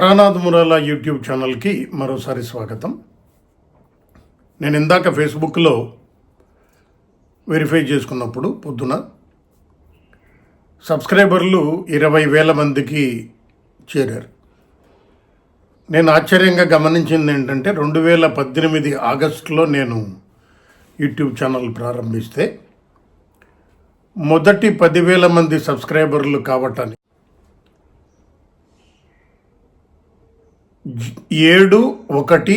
Taranath మురాలా YouTube ఛానల్కి మరోసారి స్వాగతం. నేను ఇందాక ఫేస్బుక్లో వెరిఫై చేసుకున్నప్పుడు పొద్దున సబ్స్క్రైబర్లు ఇరవై వేల మందికి చేరారు. నేను ఆశ్చర్యంగా గమనించింది ఏంటంటే రెండు వేల పద్దెనిమిది ఆగస్టులో నేను యూట్యూబ్ ఛానల్ ప్రారంభిస్తే మొదటి పదివేల మంది సబ్స్క్రైబర్లు కావటానికి ఏడు ఒకటి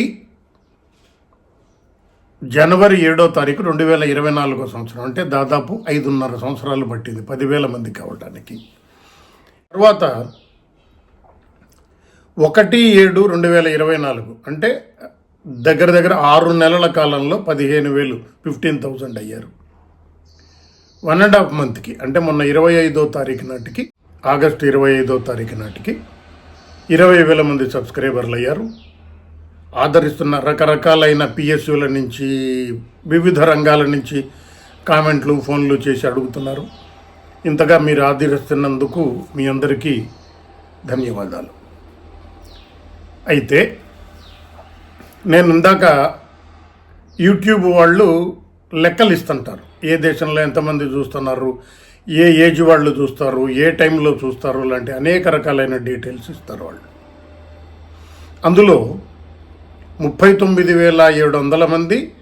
జనవరి ఏడో తారీఖు రెండు వేల ఇరవై నాలుగో సంవత్సరం. అంటే దాదాపు ఐదున్నర సంవత్సరాలు పట్టింది పదివేల మంది కావడానికి తర్వాత ఒకటి ఏడు రెండు వేల ఇరవై నాలుగు. అంటే దగ్గర దగ్గర ఆరు నెలల కాలంలో పదిహేను వేలు ఫిఫ్టీన్ థౌజండ్ అయ్యారు. వన్ అండ్ హాఫ్ మంత్కి అంటే మొన్న ఇరవై ఐదో తారీఖు నాటికి ఆగస్టు ఇరవై ఐదో తారీఖు నాటికి ఇరవై వేల మంది సబ్స్క్రైబర్లు అయ్యారు ఆదరిస్తున్న రకరకాలైన పిఎస్యుల నుంచి వివిధ రంగాల నుంచి కామెంట్లు ఫోన్లు చేసి అడుగుతున్నారు. ఇంతగా మీరు ఆదరిస్తున్నందుకు మీ అందరికీ ధన్యవాదాలు. అయితే నేను ఇందాక యూట్యూబ్ వాళ్ళు లెక్కలు ఇస్తుంటారు ఏ దేశంలో ఎంతమంది చూస్తున్నారు ఏ ఏజ్ వాళ్ళు చూస్తారు ఏ టైంలో చూస్తారు లాంటి అనేక రకాలైన డీటెయిల్స్ ఇస్తారు వాళ్ళు. అందులో ముప్పై తొమ్మిది వేల ఏడు వందల మంది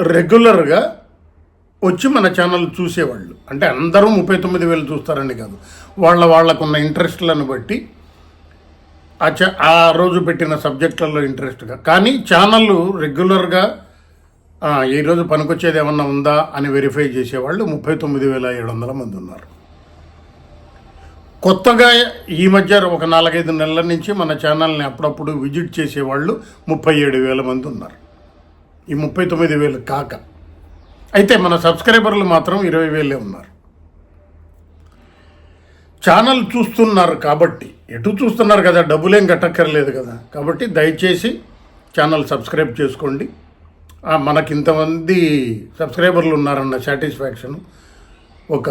రెగ్యులర్గా వచ్చి మన ఛానల్ చూసేవాళ్ళు. అంటే అందరూ ముప్పై తొమ్మిది వేలు చూస్తారని కాదు. వాళ్ళ వాళ్ళకున్న ఇంట్రెస్ట్లను బట్టి ఆ చ ఆ రోజు పెట్టిన సబ్జెక్టులలో ఇంట్రెస్ట్గా. కానీ ఛానళ్ళు రెగ్యులర్గా ఈరోజు పనికొచ్చేది ఏమన్నా ఉందా అని వెరిఫై చేసేవాళ్ళు ముప్పై తొమ్మిది వేల ఏడు వందల మంది ఉన్నారు. కొత్తగా ఈ మధ్య ఒక నాలుగైదు నెలల నుంచి మన ఛానల్ని అప్పుడప్పుడు విజిట్ చేసేవాళ్ళు ముప్పై ఏడు వేల మంది ఉన్నారు. ఈ ముప్పై తొమ్మిది వేలు కాక. అయితే మన సబ్స్క్రైబర్లు మాత్రం ఇరవై వేలే ఉన్నారు. ఛానల్ చూస్తున్నారు కాబట్టి ఎటు చూస్తున్నారు కదా డబ్బులేం కట్టక్కర్లేదు కదా. కాబట్టి దయచేసి ఛానల్ సబ్స్క్రైబ్ చేసుకోండి. మనకి ఇంతమంది సబ్స్క్రైబర్లు ఉన్నారన్న సాటిస్ఫాక్షన్ ఒక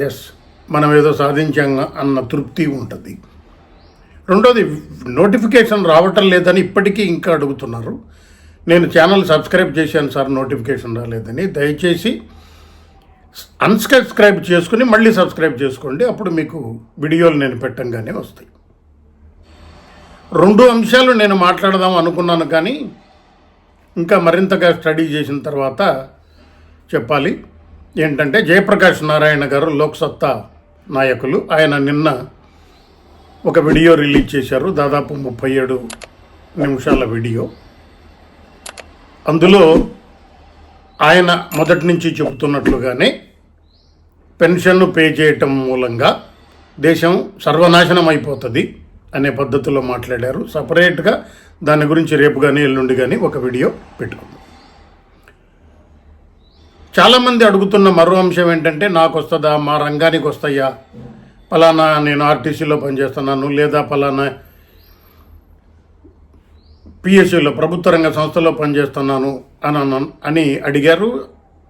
ఎస్ మనం ఏదో సాధించాం అన్న తృప్తి ఉంటుంది. రెండోది నోటిఫికేషన్ రావటం లేదని ఇప్పటికీ ఇంకా అడుగుతున్నారు. నేను ఛానల్ సబ్స్క్రైబ్ చేశాను సార్ నోటిఫికేషన్ రాలేదని. దయచేసి అన్సబ్స్క్రైబ్ చేసుకుని మళ్ళీ సబ్స్క్రైబ్ చేసుకోండి. అప్పుడు మీకు వీడియోలు నేను పెట్టంగానే వస్తాయి. రెండు అంశాలు నేను మాట్లాడదాం అనుకున్నాను కానీ ఇంకా మరింతగా స్టడీ చేసిన తర్వాత చెప్పాలి. ఏంటంటే జయప్రకాష్ నారాయణ గారు లోక్సత్తా నాయకులు. ఆయన నిన్న ఒక వీడియో రిలీజ్ చేశారు. దాదాపు ముప్పై ఏడు నిమిషాల వీడియో. అందులో ఆయన మొదటి నుంచి చెబుతున్నట్లుగానే పెన్షన్ను పే చేయటం మూలంగా దేశం సర్వనాశనం అయిపోతుంది అనే పద్ధతిలో మాట్లాడారు. సపరేట్గా దాని గురించి రేపు కానీ ఎల్లుండి కానీ ఒక వీడియో పెట్టుకుందాం. చాలామంది అడుగుతున్న మరో అంశం ఏంటంటే నాకు వస్తుందా మా రంగానికి వస్తాయా? పలానా నేను ఆర్టీసీలో పనిచేస్తున్నాను లేదా ఫలానా పిఎస్సిలో ప్రభుత్వ రంగ సంస్థలో పనిచేస్తున్నాను అని అని అడిగారు.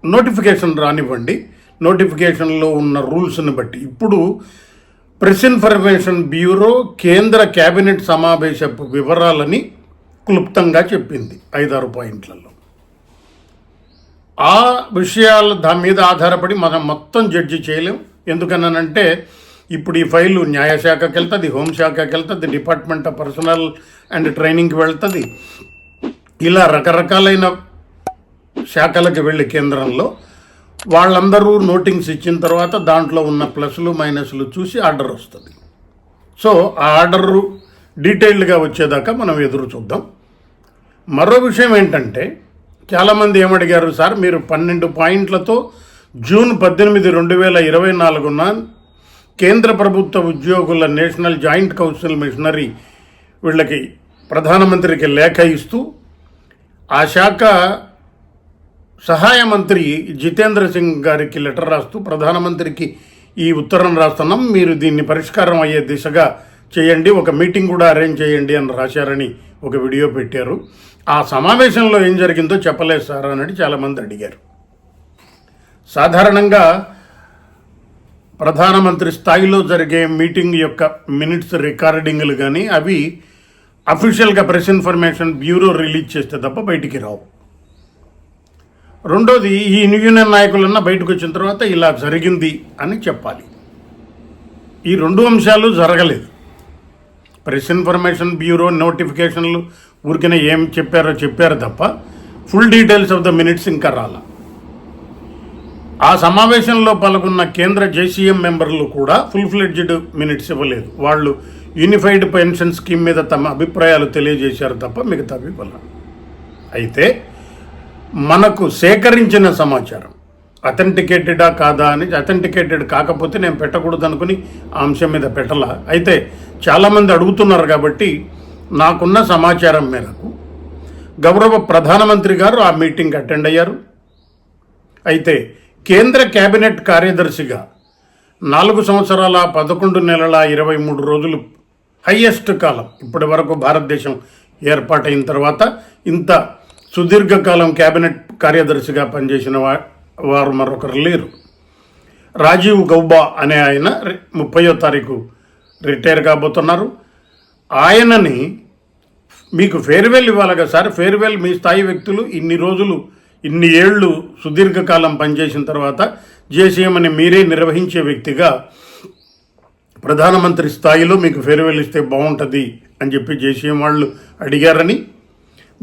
నోటిఫికేషన్ రానివ్వండి. నోటిఫికేషన్లో ఉన్న రూల్స్ని బట్టి. ఇప్పుడు ప్రెస్ ఇన్ఫర్మేషన్ బ్యూరో కేంద్ర కేబినెట్ సమావేశపు వివరాలని క్లుప్తంగా చెప్పింది ఐదారు పాయింట్లలో. ఆ విషయాల దాని మీద ఆధారపడి మనం మొత్తం జడ్జి చేయలేం. ఎందుకనంటే ఇప్పుడు ఈ ఫైలు న్యాయశాఖకి వెళ్తుంది హోంశాఖకి వెళ్తుంది డిపార్ట్మెంట్ ఆఫ్ పర్సనల్ అండ్ ట్రైనింగ్కి వెళ్తుంది. ఇలా రకరకాలైన శాఖలకు వెళ్ళి కేంద్రంలో వాళ్ళందరూ నోటింగ్స్ ఇచ్చిన తర్వాత దాంట్లో ఉన్న ప్లస్లు మైనస్లు చూసి ఆర్డర్ వస్తుంది. సో ఆ ఆర్డరు డీటెయిల్డ్గా వచ్చేదాకా మనం ఎదురు చూద్దాం. మరో విషయం ఏంటంటే చాలామంది ఏమడిగారు సార్ మీరు పన్నెండు పాయింట్లతో జూన్ పద్దెనిమిది రెండు వేల ఇరవై నాలుగున కేంద్ర ప్రభుత్వ ఉద్యోగుల నేషనల్ జాయింట్ కౌన్సిల్ మిషనరీ వీళ్ళకి ప్రధానమంత్రికి లేఖ ఇస్తూ ఆ శాఖ సహాయ మంత్రి జితేంద్ర సింగ్ గారికి లెటర్ రాస్తూ ప్రధానమంత్రికి ఈ ఉత్తరం రాస్తున్నాం మీరు దీన్ని పరిష్కారం అయ్యే దిశగా చేయండి ఒక మీటింగ్ కూడా అరేంజ్ చేయండి అని రాశారని ఒక వీడియో పెట్టారు. ఆ సమావేశంలో ఏం జరిగిందో చెప్పలేదు సార్ అని చాలామంది అడిగారు. సాధారణంగా ప్రధానమంత్రి స్థాయిలో జరిగే మీటింగ్ యొక్క మినిట్స్ రికార్డింగ్లు కానీ అవి అఫీషియల్గా ప్రెస్ ఇన్ఫర్మేషన్ బ్యూరో రిలీజ్ చేస్తే తప్ప బయటికి రావు. రెండోది ఈ యూనియన్ నాయకులన్నా బయటకు వచ్చిన తర్వాత ఇలా జరిగింది అని చెప్పాలి. ఈ రెండు అంశాలు జరగలేదు. ప్రెస్ ఇన్ఫర్మేషన్ బ్యూరో నోటిఫికేషన్లు ఊరికనే ఏం చెప్పారో చెప్పారు తప్ప full details of the minutes ఇంకా రాల. ఆ సమావేశంలో పాల్గొన్న కేంద్ర జేసీఎం మెంబర్లు కూడా ఫుల్ ఫ్లెడ్జ్డ్ మినిట్స్ ఇవ్వలేదు. వాళ్ళు యూనిఫైడ్ పెన్షన్ స్కీమ్ మీద తమ అభిప్రాయాలు తెలియజేశారు తప్ప మిగతావి ఇవ్వలేదు అయితే మనకు సేకరించిన సమాచారం అథెంటికేటెడా కాదా అని అథెంటికేటెడ్ కాకపోతే నేను పెట్టకూడదు అనుకుని ఆ అంశం మీద పెట్టలా. అయితే చాలామంది అడుగుతున్నారు కాబట్టి నాకున్న సమాచారం మేరకు గౌరవ ప్రధానమంత్రి గారు ఆ మీటింగ్ అటెండ్ అయ్యారు. అయితే కేంద్ర కేబినెట్ కార్యదర్శిగా నాలుగు సంవత్సరాల పదకొండు నెలల ఇరవై మూడు రోజులు హయ్యెస్ట్ కాలం ఇప్పటి వరకు భారతదేశం ఏర్పాటైన తర్వాత ఇంత సుదీర్ఘకాలం కేబినెట్ కార్యదర్శిగా పనిచేసిన వా- వారు మరొకరు లేరు. రాజీవ్ గౌబా అనే ఆయన ముప్పయో తారీఖు రిటైర్ కాబోతున్నారు. ఆయనని మీకు ఫేర్వెల్ ఇవ్వాలి కదా సార్? ఫేర్వెల్ మీ స్థాయి వ్యక్తులు ఇన్ని రోజులు ఇన్ని ఏళ్ళు సుదీర్ఘకాలం పనిచేసిన తర్వాత జేసీఎం అని మీరే నిర్వహించే వ్యక్తిగా ప్రధానమంత్రి స్థాయిలో మీకు ఫేర్వెల్ ఇస్తే బాగుంటుంది అని చెప్పి జేసీఎం వాళ్ళు అడిగారని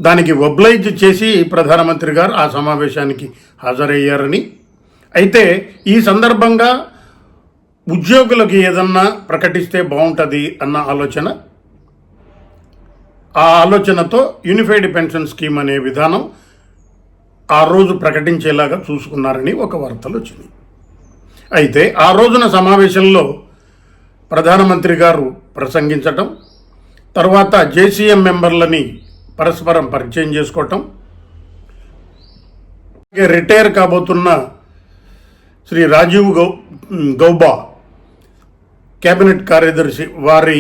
దానికి ఒబ్లైజ్ చేసి ప్రధానమంత్రి గారు ఆ సమావేశానికి హాజరయ్యారని. అయితే ఈ సందర్భంగా ఉద్యోగులకు ఏదన్నా ప్రకటిస్తే బాగుంటుంది అన్న ఆలోచన. ఆ ఆలోచనతో యూనిఫైడ్ పెన్షన్ స్కీమ్ అనే విధానం ఆ రోజు ప్రకటించేలాగా చూసుకున్నారని ఒక వార్తలు వచ్చింది. అయితే ఆ రోజున సమావేశంలో ప్రధానమంత్రి గారు ప్రసంగించటం తర్వాత జేసీఎం మెంబర్లని పరస్పరం పరిచయం చేసుకోవటం. అలాగే రిటైర్ కాబోతున్న శ్రీ రాజీవ్ గౌ గౌబా కేబినెట్ కార్యదర్శి వారి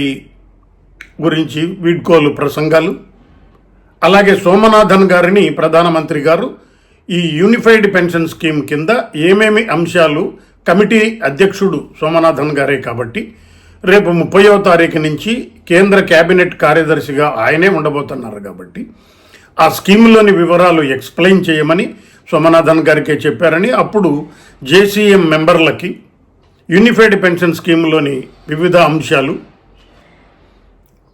గురించి వీడ్కోలు ప్రసంగాలు. అలాగే సోమనాథన్ గారిని ప్రధానమంత్రి గారు ఈ యూనిఫైడ్ పెన్షన్ స్కీమ్ కింద ఏమేమి అంశాలు కమిటీ అధ్యక్షుడు సోమనాథన్ గారే కాబట్టి రేపు ముప్పయో తారీఖు నుంచి కేంద్ర కేబినెట్ కార్యదర్శిగా ఆయనే ఉండబోతున్నారు కాబట్టి ఆ స్కీమ్లోని వివరాలు ఎక్స్ప్లెయిన్ చేయమని సోమనాథన్ గారికే చెప్పారని అప్పుడు జేసీఎం మెంబర్లకి యూనిఫైడ్ పెన్షన్ స్కీమ్లోని వివిధ అంశాలు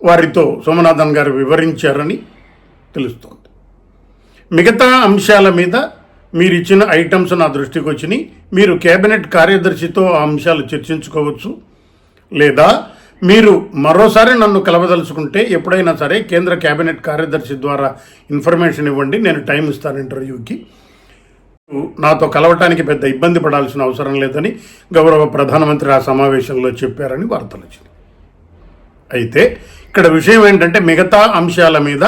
వారితో సోమనాథన్ గారు వివరించారని తెలుస్తోంది. మిగతా అంశాల మీద మీరు ఇచ్చిన ఐటమ్స్ నా దృష్టికి వచ్చినాయి మీరు కేబినెట్ కార్యదర్శితో ఆ అంశాలు చర్చించుకోవచ్చు. లేదా మీరు మరోసారి నన్ను కలవదలుచుకుంటే ఎప్పుడైనా సరే కేంద్ర కేబినెట్ కార్యదర్శి ద్వారా ఇన్ఫర్మేషన్ ఇవ్వండి నేను టైం ఇస్తాను ఇంటర్వ్యూకి. నాతో కలవటానికి పెద్ద ఇబ్బంది పడాల్సిన అవసరం లేదని గౌరవ ప్రధానమంత్రి ఆ సమావేశంలో చెప్పారని వార్తలు వచ్చింది అయితే ఇక్కడ విషయం ఏంటంటే మిగతా అంశాల మీద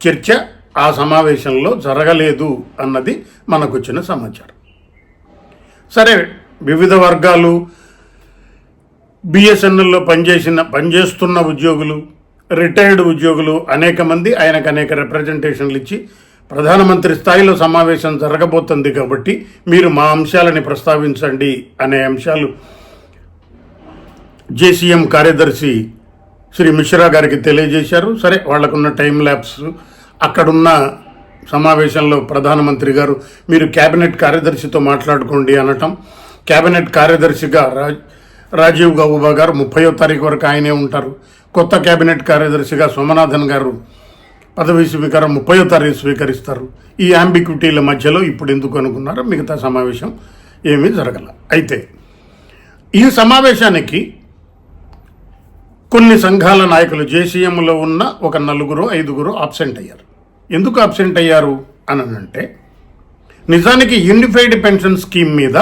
చర్చ ఆ సమావేశంలో జరగలేదు అన్నది మనకు వచ్చిన సమాచారం. సరే వివిధ వర్గాలు బిఎస్ఎన్ఎల్లో పనిచేసిన పనిచేస్తున్న ఉద్యోగులు రిటైర్డ్ ఉద్యోగులు అనేక మంది ఆయనకు అనేక రిప్రజెంటేషన్లు ఇచ్చి ప్రధానమంత్రి స్థాయిలో సమావేశం జరగబోతుంది కాబట్టి మీరు మా అంశాలని ప్రస్తావించండి అనే అంశాలు జేసీఎం కార్యదర్శి శ్రీ మిశ్రా గారికి తెలియజేశారు. సరే వాళ్ళకున్న టైం ల్యాబ్స్ అక్కడున్న సమావేశంలో ప్రధానమంత్రి గారు మీరు కేబినెట్ కార్యదర్శితో మాట్లాడుకోండి అనటం. కేబినెట్ కార్యదర్శిగా రాజ్ రాజీవ్ గౌబా గారు ముప్పయో తారీఖు వరకు ఆయనే ఉంటారు. కొత్త కేబినెట్ కార్యదర్శిగా సోమనాథన్ గారు పదవి స్వీకారం ముప్పయో తారీఖు స్వీకరిస్తారు. ఈ యాంబిక్విటీల మధ్యలో ఇప్పుడు ఎందుకు అనుకున్నారో మిగతా సమావేశం ఏమీ జరగల. అయితే ఈ సమావేశానికి కొన్ని సంఘాల నాయకులు జేసీఎంలో ఉన్న ఒక నలుగురు ఐదుగురు ఆబ్సెంట్ అయ్యారు. ఎందుకు అబ్సెంట్ అయ్యారు? అని అంటే నిజానికి యూనిఫైడ్ పెన్షన్ స్కీమ్ మీద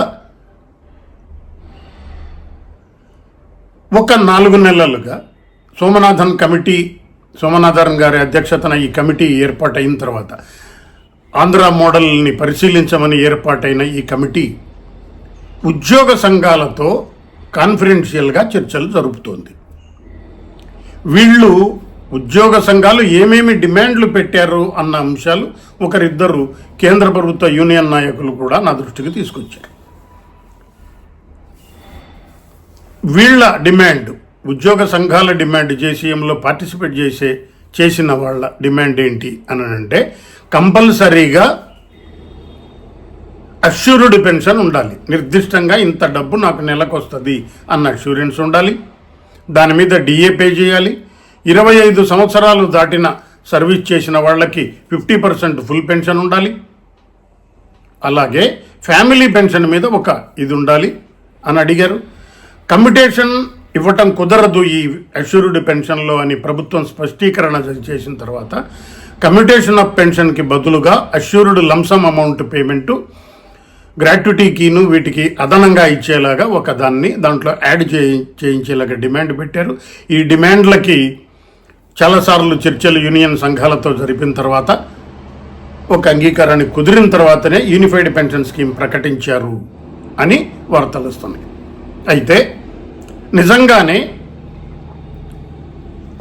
ఒక నాలుగు నెలలుగా సోమనాథన్ కమిటీ సోమనాథన్ గారి అధ్యక్షతన ఈ కమిటీ ఏర్పాటైన తర్వాత ఆంధ్ర మోడల్ని పరిశీలించమని ఏర్పాటైన ఈ కమిటీ ఉద్యోగ సంఘాలతో కాన్ఫిడెన్షియల్గా చర్చలు జరుపుతోంది. వీళ్ళు ఉద్యోగ సంఘాలు ఏమేమి డిమాండ్లు పెట్టారు అన్న అంశాలు ఒకరిద్దరు కేంద్ర ప్రభుత్వ యూనియన్ నాయకులు కూడా నా దృష్టికి తీసుకొచ్చారు. వీళ్ళ డిమాండ్ ఉద్యోగ సంఘాల డిమాండ్ జేసీఎంలో పార్టిసిపేట్ చేసే చేసిన వాళ్ళ డిమాండ్ ఏంటి అని అంటే కంపల్సరీగా అష్యూర్డ్ పెన్షన్ ఉండాలి. నిర్దిష్టంగా ఇంత డబ్బు నాకు నెలకు వస్తుంది అన్న అష్యూరెన్స్ ఉండాలి. దాని మీద డిఏ పే చేయాలి. ఇరవై ఐదు సంవత్సరాలు దాటిన సర్వీస్ చేసిన వాళ్ళకి ఫిఫ్టీ పర్సెంట్ ఫుల్ పెన్షన్ ఉండాలి. అలాగే ఫ్యామిలీ పెన్షన్ మీద ఒక ఇది ఉండాలి అని అడిగారు. కమ్యుటేషన్ ఇవ్వటం కుదరదు ఈ అష్యూర్డ్ పెన్షన్లో అని ప్రభుత్వం స్పష్టీకరణ చేసిన తర్వాత కమ్యూటేషన్ ఆఫ్ పెన్షన్కి బదులుగా assured lump sum amount payment గ్రాట్యుటీకిను వీటికి అదనంగా ఇచ్చేలాగా ఒక దాన్ని దాంట్లో యాడ్ చేయి చేయించేలాగా డిమాండ్ పెట్టారు. ఈ డిమాండ్లకి చాలాసార్లు చర్చలు యూనియన్ సంఘాలతో జరిపిన తర్వాత ఒక అంగీకారాన్ని కుదిరిన తర్వాతనే యూనిఫైడ్ పెన్షన్ స్కీమ్ ప్రకటించారు అని వార్తలు వస్తున్నాయి. అయితే నిజంగానే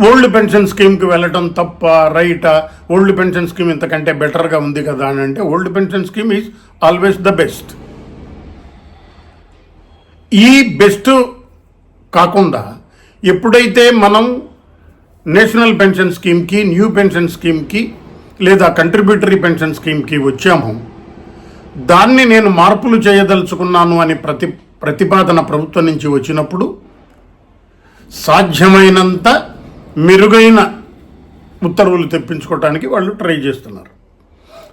ఓల్డ్ పెన్షన్ స్కీమ్కి వెళ్ళటం తప్ప రైటా? ఓల్డ్ పెన్షన్ స్కీమ్ ఇంతకంటే బెటర్గా ఉంది కదా అని అంటే old pension scheme is always the best. ఈ బెస్ట్ కాకుండా ఎప్పుడైతే మనం నేషనల్ పెన్షన్ స్కీమ్కి న్యూ పెన్షన్ స్కీమ్కి లేదా కంట్రిబ్యూటరీ పెన్షన్ స్కీమ్కి వచ్చామో దాన్ని నేను మార్పులు చేయదలుచుకున్నాను అని ప్రతి ప్రతిపాదన ప్రభుత్వం నుంచి వచ్చినప్పుడు సాధ్యమైనంత మెరుగైన ఉత్తర్వులు తెప్పించుకోవటానికి వాళ్ళు ట్రై చేస్తున్నారు.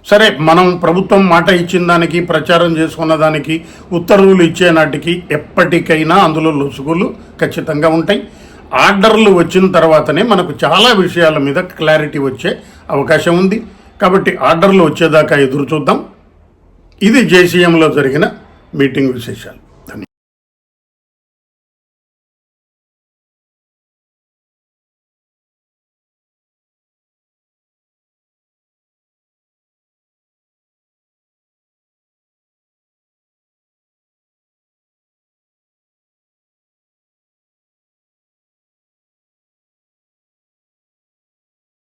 సరే మనం ప్రభుత్వం మాట ఇచ్చిన దానికి ప్రచారం చేసుకున్న దానికి ఉత్తర్వులు ఇచ్చే నాటికి ఎప్పటికైనా అందులో లొసుగులు ఖచ్చితంగా ఉంటాయి. ఆర్డర్లు వచ్చిన తర్వాతనే మనకు చాలా విషయాల మీద క్లారిటీ వచ్చే అవకాశం ఉంది. కాబట్టి ఆర్డర్లు వచ్చేదాకా ఎదురు చూద్దాం. ఇది జేసీఎంలో జరిగిన మీటింగ్ విశేషాలు.